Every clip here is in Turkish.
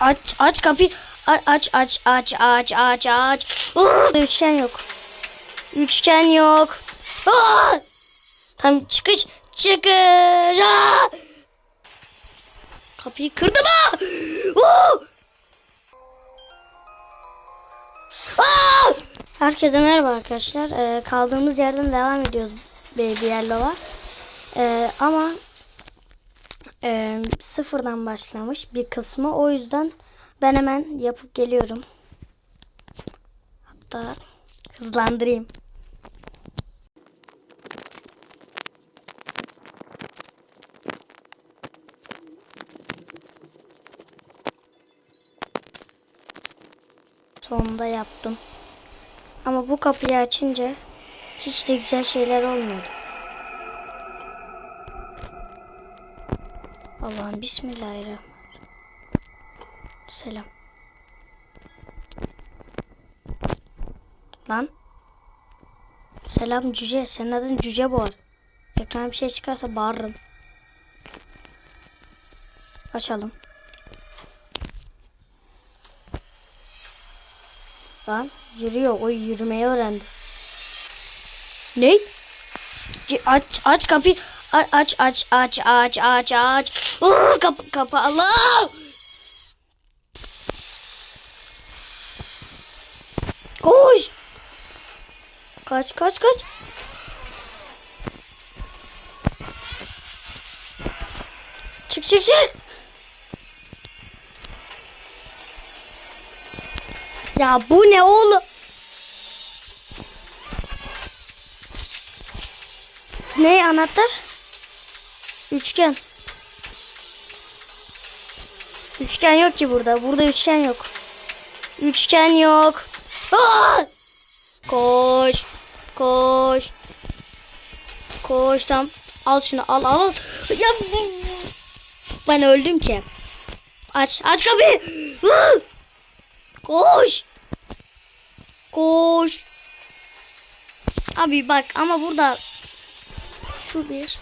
Aç aç kapıyı. Aç aç aç aç aç aç. Aa! Üçgen yok. Üçgen yok. Tam çıkış çıkış. Kapıyı. Oo! Aa! Herkese merhaba arkadaşlar. Ee, kaldığımız yerden devam ediyoruz Baby Yellow'a. Ee, ama e, sıfırdan başlamış bir kısmı. O yüzden ben hemen yapıp geliyorum. Hatta hızlandırayım. Sonunda yaptım. Ama bu kapıyı açınca hiç de güzel şeyler olmuyordu. Allah'ım bismillahirrahmanirrahim. Selam. Lan. Selam cüce. Senin adın cüce bu arada. Ekrana bir şey çıkarsa bağırırım. Açalım. Lan yürüyor. O yürümeyi öğrendi. Ne? C- Aç aç kapıyı. Aç aç aç aç aç aç. Aa, kapı Allah. Koş. Kaç kaç kaç. Çık çık çık. Ya bu ne oğlum? Ne anahtar? Üçgen. Üçgen yok ki burada. Burada üçgen yok. Üçgen yok. Aa! Koş. Koş. Koş tam. Al şunu al al. al. Ya ben öldüm ki. Aç aç kapıyı. Aa! Koş. Koş. Abi bak ama burada şu bir.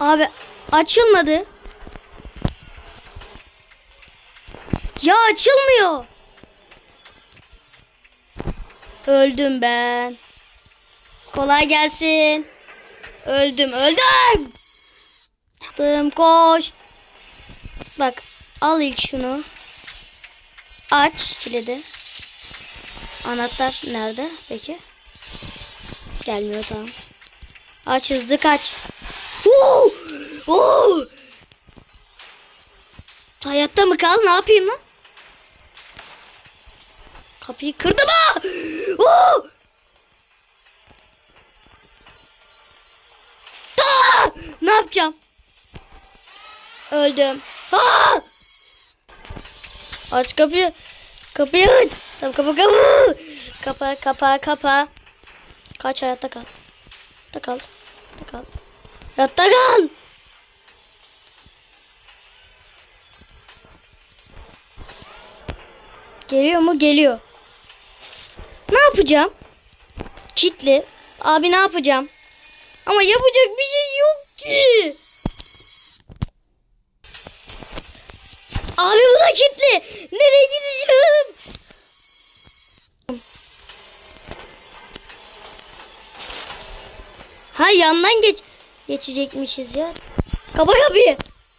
Abi açılmadı. Ya açılmıyor. Öldüm ben. Kolay gelsin. Öldüm, öldüm. Dım koş. Bak al ilk şunu. Aç kilidi. Anahtar nerede peki? Gelmiyor tamam. Aç hızlı kaç. Oo! Oo! Hayatta mı kal? Ne yapayım lan? Kapıyı kırdım ha! Oo! Aa! Ne yapacağım? Öldüm. Aa! Aç kapıyı. Kapıyı aç. Tamam kapa kapa. Kapa kapa kapa. Kaç hayatta kal. Hayatta kal. Hayatta kal. Geliyor mu? Geliyor. Ne yapacağım? Kitli. Abi ne yapacağım? Ama yapacak bir şey yok ki. Abi bu da kilitli. Nereye gideceğim? Ha yandan geç geçecekmişiz ya. Kapa kapıyı.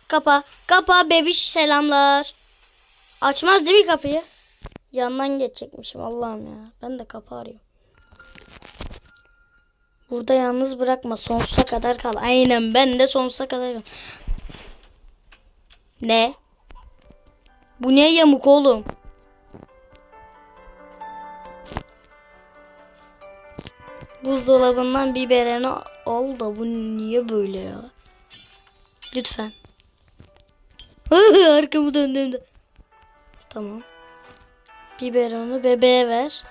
Kapa. Kapa bebiş selamlar. Açmaz değil mi kapıyı? Yandan geçecekmişim Allah'ım ya. Ben de kapı arıyorum. Burada yalnız bırakma. Sonsuza kadar kal. Aynen ben de sonsuza kadar kal. Ne? Bu ne yamuk oğlum? Buzdolabından biberini al da bu niye böyle ya? Lütfen. Arkamı döndüğümde. Tamam. Biberonu bebeğe ver.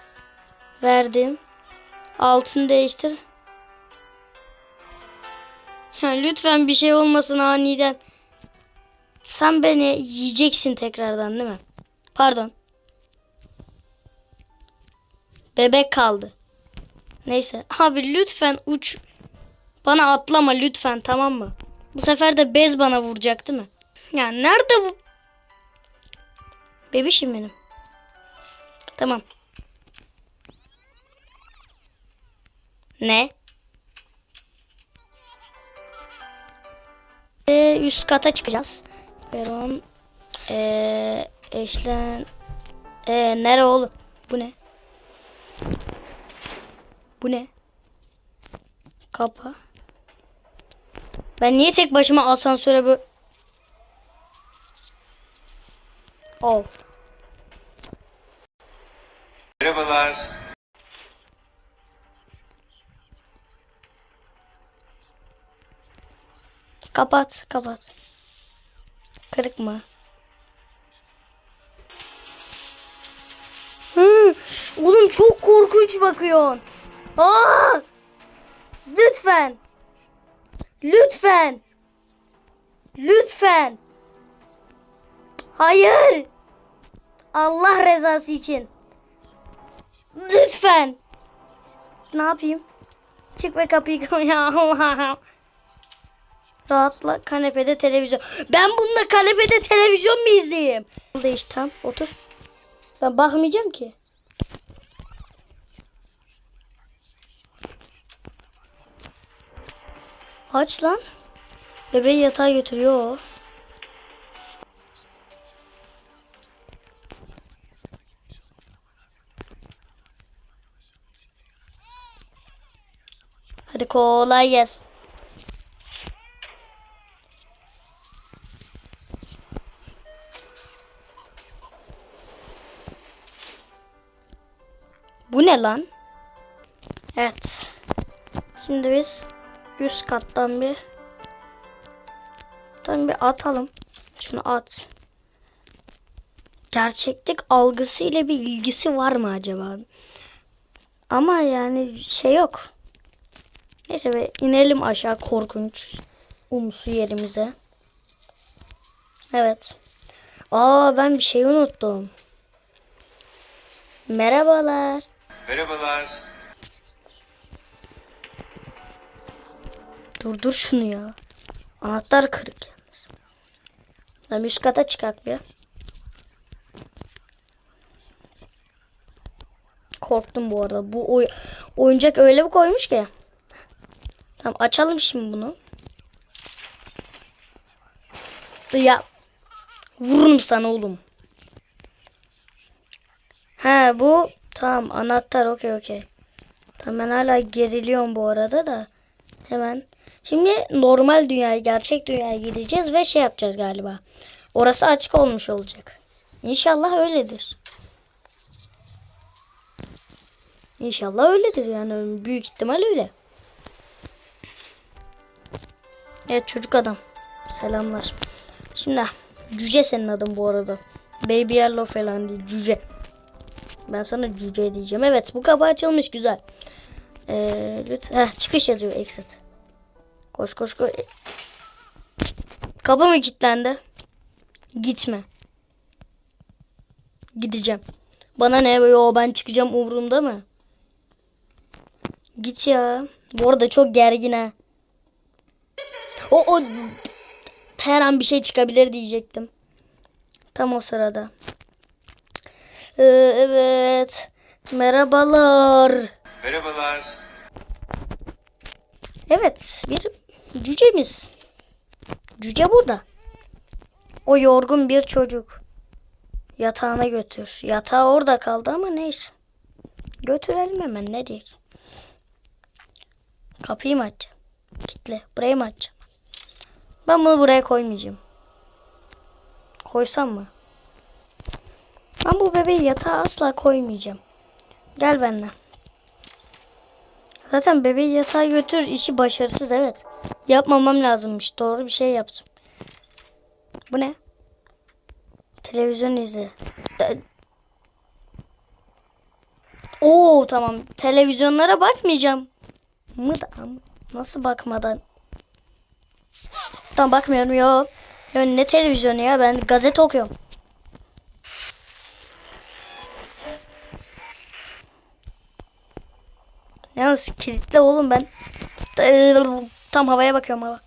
Verdim. Altını değiştir. Lütfen bir şey olmasın aniden. Sen beni yiyeceksin tekrardan değil mi? Pardon. Bebek kaldı. Neyse. Abi lütfen uç. Bana atlama lütfen tamam mı? Bu sefer de bez bana vuracak değil mi? Ya nerede bu? Bebişim benim. Tamam. Ne? Ee, üst kata çıkacağız. Veron ee, eşlen ee, nere oğlum? Bu ne? Bu ne? Kapa. Ben niye tek başıma asansöre böyle... Oh. Merhabalar. Kapat, kapat. Kırık mı? Hı, oğlum çok korkunç bakıyorsun. Aa! Lütfen. Lütfen. Lütfen. Hayır. Allah rızası için. Lütfen. Ne yapayım? Çık ve kapıyı. Ya Allah'ım. Rahatla kanepede televizyon. Ben bununla kanepede televizyon mu izleyeyim? Değiş tam otur. Ben bakmayacağım ki. Aç lan. Bebeği yatağa götürüyor o. Hadi kolay gelsin. Bu ne lan? Evet. Şimdi biz üst kattan bir Tam bir atalım. Şunu at. Gerçeklik algısı ile bir ilgisi var mı acaba? Ama yani şey yok. Neyse be inelim aşağı korkunç umsu yerimize. Evet. Aa ben bir şey unuttum. Merhabalar. Merhabalar. Durdur şunu ya. Anahtar kırık yalnız. Lan üst kata çıkak bir. Korktum bu arada. Bu oy oyuncak öyle bir koymuş ki. Tamam açalım şimdi bunu. Ya vururum sana oğlum. He bu tamam anahtar okey okey. Tamam ben hala geriliyorum bu arada da. Hemen. Şimdi normal dünyaya, gerçek dünyaya gideceğiz ve şey yapacağız galiba. Orası açık olmuş olacak. İnşallah öyledir. İnşallah öyledir yani büyük ihtimal öyle. Evet çocuk adam. Selamlar. Şimdi cüce senin adın bu arada. Baby Yellow falan değil cüce. Ben sana cüce diyeceğim. Evet bu kapı açılmış güzel. Ee, lütfen. Heh, çıkış yazıyor exit. Koş koş koş. Kapı mı kilitlendi? Gitme. Gideceğim. Bana ne? Yo ben çıkacağım umurumda mı? Git ya. Bu arada çok gergin ha. O o her an bir şey çıkabilir diyecektim. Tam o sırada. Ee, evet. Merhabalar. Merhabalar. Evet, bir cücemiz. Cüce burada. O yorgun bir çocuk. Yatağına götür. Yatağı orada kaldı ama neyse. Götürelim hemen ne diyek. Kapıyı mı açacağım? Kitle. Burayı mı açacağım? Ben bunu buraya koymayacağım. Koysam mı? Ben bu bebeği yatağa asla koymayacağım. Gel benimle. Zaten bebeği yatağa götür işi başarısız evet. Yapmamam lazımmış. Doğru bir şey yaptım. Bu ne? Televizyon izle. De- Oo tamam. Televizyonlara bakmayacağım. Mı da nasıl bakmadan? Tamam bakmıyorum yo. Ya ne televizyonu ya ben gazete okuyorum. Yalnız kilitli oğlum ben. Tam havaya bakıyorum hava.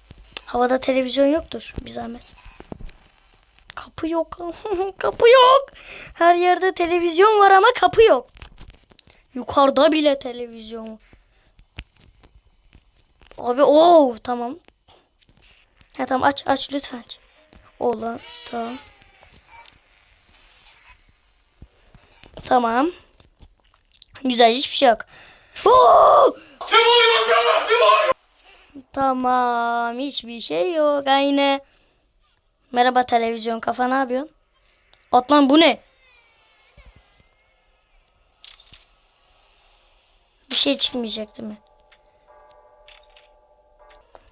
Havada televizyon yoktur bir zahmet. Kapı yok. kapı yok. Her yerde televizyon var ama kapı yok. Yukarıda bile televizyon. Abi o tamam. Ha tamam aç aç lütfen. Ola tamam. Tamam. Güzel hiçbir şey yok. Oo! Tamam hiçbir şey yok aynı. Merhaba televizyon kafa ne yapıyorsun? Atlan bu ne? Bir şey çıkmayacak değil mi?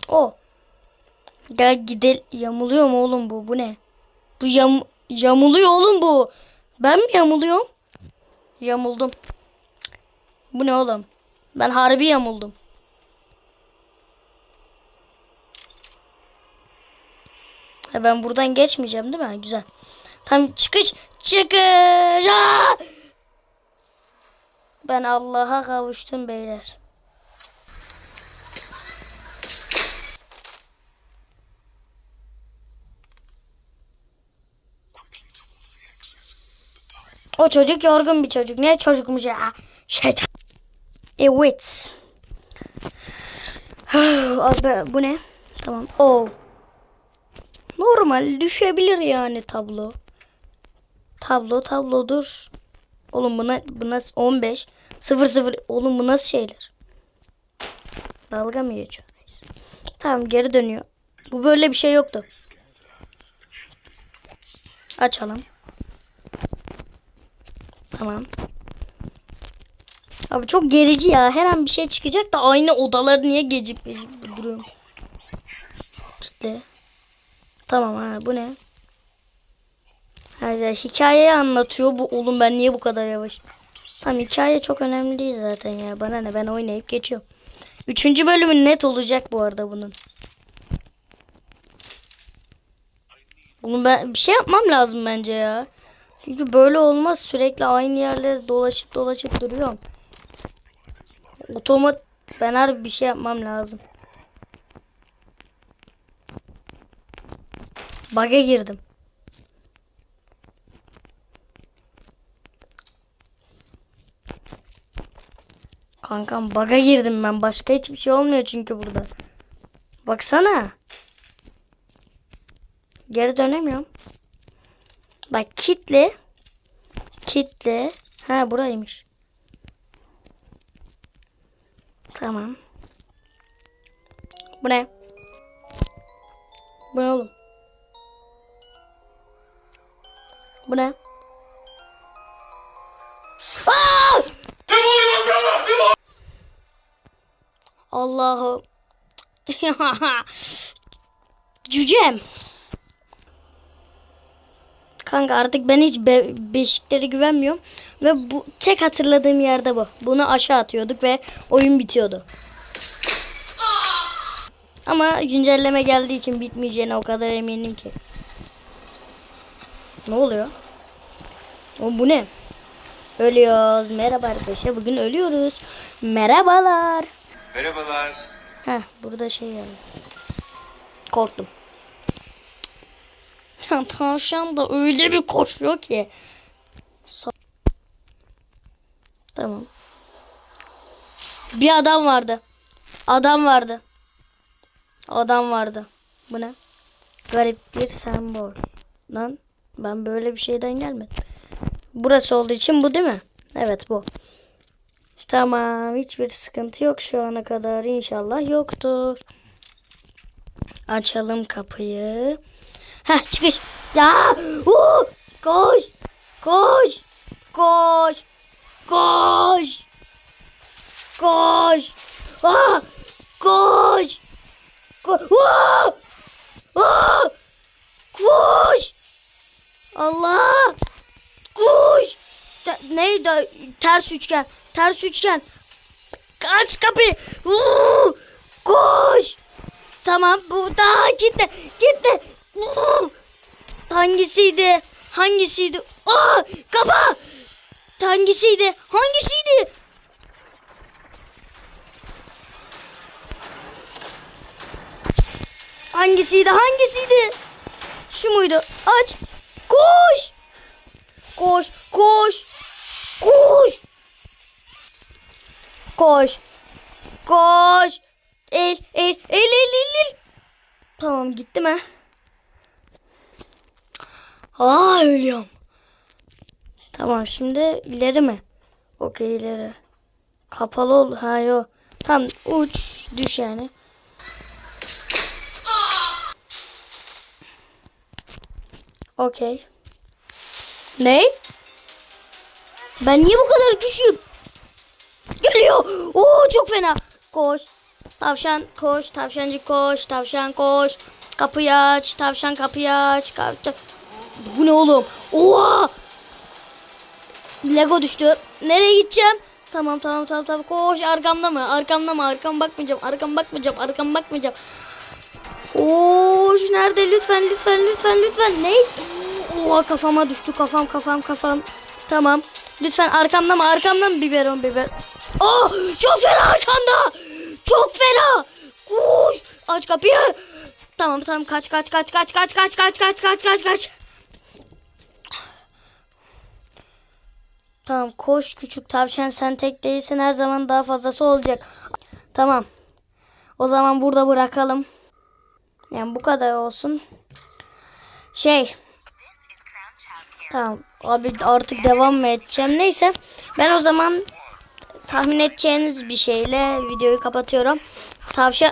O. Gel gidel yamuluyor mu oğlum bu? Bu ne? Bu yam yamuluyor oğlum bu. Ben mi yamuluyorum? Yamuldum. Bu ne oğlum? Ben harbi yamuldum. Ha, ben buradan geçmeyeceğim değil mi? Güzel. Tam çıkış. Çıkış. Aa! Ben Allah'a kavuştum beyler. O çocuk yorgun bir çocuk. Ne çocukmuş ya? Şeytan. Evet. Abi bu ne? Tamam. Oh. Normal düşebilir yani tablo. Tablo tablodur. Oğlum buna buna 15 0 0 oğlum bu nasıl şeyler? Dalga mı geçiyoruz? Tamam geri dönüyor. Bu böyle bir şey yoktu. Açalım. Tamam. Abi çok gerici ya. Her an bir şey çıkacak da aynı odaları niye geçip geçip duruyorum. Kitle. Tamam ha bu ne? Ya, hikayeyi anlatıyor bu oğlum ben niye bu kadar yavaş? Tamam hikaye çok önemli değil zaten ya. Bana ne ben oynayıp geçiyorum. Üçüncü bölümü net olacak bu arada bunun. Bunu ben bir şey yapmam lazım bence ya. Çünkü böyle olmaz. Sürekli aynı yerlere dolaşıp dolaşıp duruyorum. Otomat ben harbi bir şey yapmam lazım. Bug'a girdim. Kankam bug'a girdim ben. Başka hiçbir şey olmuyor çünkü burada. Baksana. Geri dönemiyorum. Bak kitle. Kitle. Ha buraymış. Tamam. Bu ne? Bu ne oğlum? Bu ne? Aa! Allah'ım. Cücem. Kanka artık ben hiç be beşiklere güvenmiyorum. Ve bu tek hatırladığım yerde bu. Bunu aşağı atıyorduk ve oyun bitiyordu. Ama güncelleme geldiği için bitmeyeceğine o kadar eminim ki. Ne oluyor? O bu ne? Ölüyoruz. Merhaba arkadaşlar. Bugün ölüyoruz. Merhabalar. Merhabalar. Heh burada şey yani. Korktum. Tavşan da öyle bir koşuyor ki. Sa- tamam. Bir adam vardı. Adam vardı. Adam vardı. Bu ne? Garip bir sembol. Lan ben böyle bir şeyden gelmedim. Burası olduğu için bu değil mi? Evet bu. Tamam hiçbir sıkıntı yok şu ana kadar inşallah yoktur. Açalım kapıyı. Heh çıkış. Ya! Uh! Koş! Koş! Koş! Koş! Koş! Ah! Koş! Koş! Ah! Ah! Koş! Allah! Koş! Neydi? Ters üçgen. Ters üçgen. Aç kapıyı. Uh! Koş! Tamam bu daha gitti. Gitti. Hangisiydi? Hangisiydi? Aa! Kapa! Hangisiydi? Hangisiydi? Hangisiydi? Hangisiydi? Şu muydu? Aç. Koş. Koş. Koş. Koş. Koş. Koş. El, el, el, el, el, el. Tamam gitti mi? Aa ölüyorum. Tamam şimdi ileri mi? Okey ileri. Kapalı ol. Ha yok. Tam uç düş yani. Okey. Ne? Ben niye bu kadar küçüğüm? Geliyor. Oo çok fena. Koş. Tavşan koş. Tavşancı koş. Tavşan koş. Kapıyı aç. Tavşan kapıyı aç. Kapı... Bu ne oğlum? Oha. Lego düştü. Nereye gideceğim? Tamam tamam tamam tamam. Koş arkamda mı? Arkamda mı? Arkam bakmayacağım. Arkam bakmayacağım. Arkam bakmayacağım. Koş nerede? Lütfen lütfen lütfen lütfen. Ne? Oha kafama düştü. Kafam kafam kafam. Tamam. Lütfen arkamda mı? Arkamda mı biberon biber? Oh çok fena arkanda. Çok fena. Koş. Aç kapıyı. Tamam tamam kaç kaç kaç kaç kaç kaç kaç kaç kaç kaç kaç. Tamam koş küçük tavşan sen tek değilsin her zaman daha fazlası olacak. Tamam. O zaman burada bırakalım. Yani bu kadar olsun. Şey. Tamam abi artık devam mı edeceğim neyse. Ben o zaman tahmin edeceğiniz bir şeyle videoyu kapatıyorum. Tavşan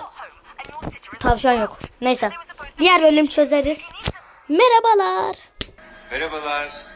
tavşan yok. Neyse. Diğer bölüm çözeriz. Merhabalar. Merhabalar.